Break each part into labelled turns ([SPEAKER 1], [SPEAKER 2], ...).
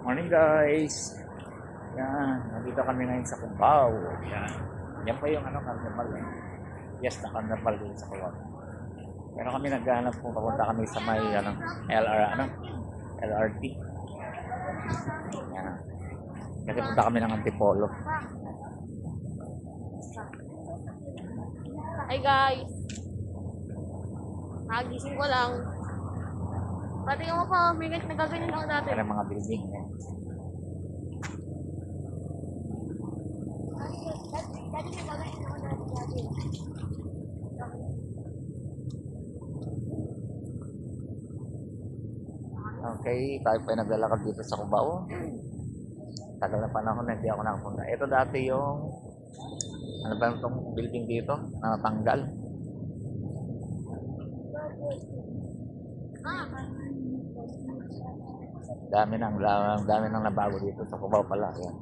[SPEAKER 1] Morning guys! Yan, nandito kami ngayon sa Cubao. Yan. Yan pa yung ano, carnival eh. Yes, na carnival din sa Cubao. Pero kami naghahanap kung papunta kami sa may ano, LR, ano, LRT. Yan. Kasi kami ng Antipolo.
[SPEAKER 2] Hi guys! Nagising ko lang. Pati mo pa, may nagaganyan ako dati.
[SPEAKER 1] Ang mga building.
[SPEAKER 2] Dati.
[SPEAKER 1] Okay, tayo pa naglalakad dito sa Cubao. Tagal na panahon na hindi ako nakapunta. Ito dati yung ano ba itong building dito na Dami nang ang dami nang nabago dito sa Cubao pala. Yan.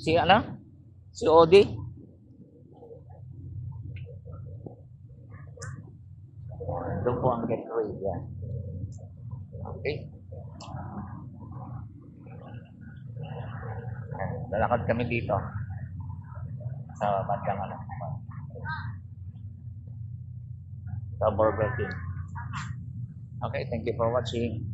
[SPEAKER 1] Si ano? Si Odi? Doon po ang gateway. Yan. Okay. Lalakad kami dito. Sa bandang ano. Sa Burger King. Okay, thank you for watching.